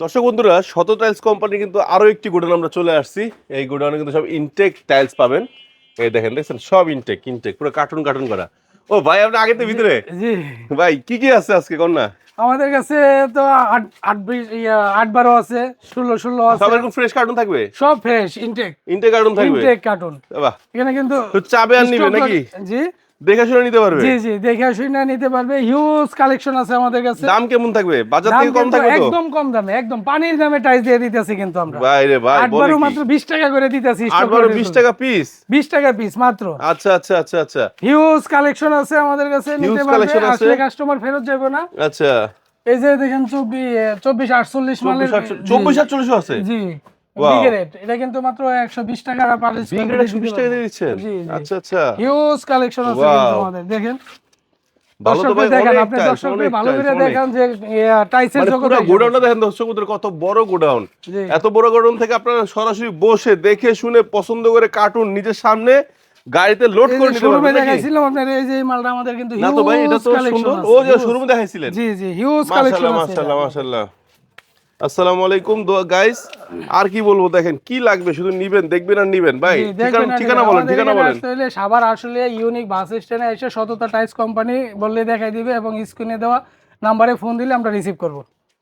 দর্শক বন্ধুরা শত টাইলস কোম্পানি কিন্তু আরও একটি গোডাউন আমরা চলে আসছি। এই গোডাউনে কিন্তু সব ইনটেক টাইলস পাবেন। এই দেখেন দেখছেন? সব ইনটেক ইনটেক পুরো কার্টুন কার্টুন করা। ও ভাই আপনি আগে তো ভিতরে? জি। ভাই কি কি আছে আজকে কন্যা? আমাদের কাছে তো আট আট বিশ আট বারো আছে ষোলো ষোলো আছে। সব এরকম ফ্রেশ কার্টুন থাকবে? সব ফ্রেশ ইনটেক ইনটেক কার্টুন থাকবে? ইনটেক কার্টুন বাহ। এখানে কিন্তু চাবে আর নিবে নাকি? জি। দেখে শুনে নিতে পারবে। জি জি দেখে শুনে নিতে পারবে। হিউজ কালেকশন আছে আমাদের কাছে। দাম কেমন থাকবে? বাজার থেকে কম থাকবে তো? একদম কম দামে একদম। পানির দামে টাইস দিয়ে দিতেছি কিন্তু আমরা। ভাই রে ভাই আট বারো মাত্র বিশ টাকা করে দিতেছি আট বারো বিশ টাকা পিস বিশ টাকা পিস মাত্র। আচ্ছা আচ্ছা আচ্ছা আচ্ছা। হিউজ কালেকশন আছে আমাদের কাছে নিতে পারবে। আসলে কাস্টমার ফেরত যাবে না। আচ্ছা। এই যে দেখেন চব্বিশ চব্বিশ আটচল্লিশ মালের চব্বিশ আটচল্লিশ- চব্বিশ আটচল্লিশ আছে? জি। এটা কিন্তু মাত্র একশো বিশ টাকা পার বিগ রেট টাকা দিয়ে দিচ্ছেন? জি, জি। আচ্ছা আচ্ছা। হিউজ কালেকশন আছে আমাদের দেখেন। ভালো তো ভাই দেখান আপনি tiles, ভালো করে অনেক। যে টাইসের মানে জগতে গোডাউনটা দেখেন দর্শক কত বড় গোডাউন। এত বড় গোডাউন থেকে আপনারা সরাসরি বসে দেখে শুনে পছন্দ করে কার্টুন নিজের সামনে গাড়িতে লোড করে নিতে পারবেন? দেখাইছিলাম আপনার এই যে মালটা আমাদের কিন্তু না তো ভাই এটা হিউজ তো কালেকশন সুন্দর ও যে। শোরুমে দেখাইছিলেন। জি জি হিউজ কালেকশন মাশাআল্লাহ মাশাআল্লাহ মাশাআল্লাহ। আসসালামু আলাইকুম গাইস আর কি বলব দেখেন কি লাগবে? শুধু নিবেন দেখবেন আর নিবেন। ভাই ঠিকানা। বলেন ঠিকানা বলেন। আসতে সাভার আসলে ইউনিক বাস স্ট্যান্ডে এসে সততা টাইস কোম্পানি বললে দেখাই দিবে এবং স্ক্রিনে দেওয়া নাম্বারে ফোন দিলে আমরা রিসিভ করব।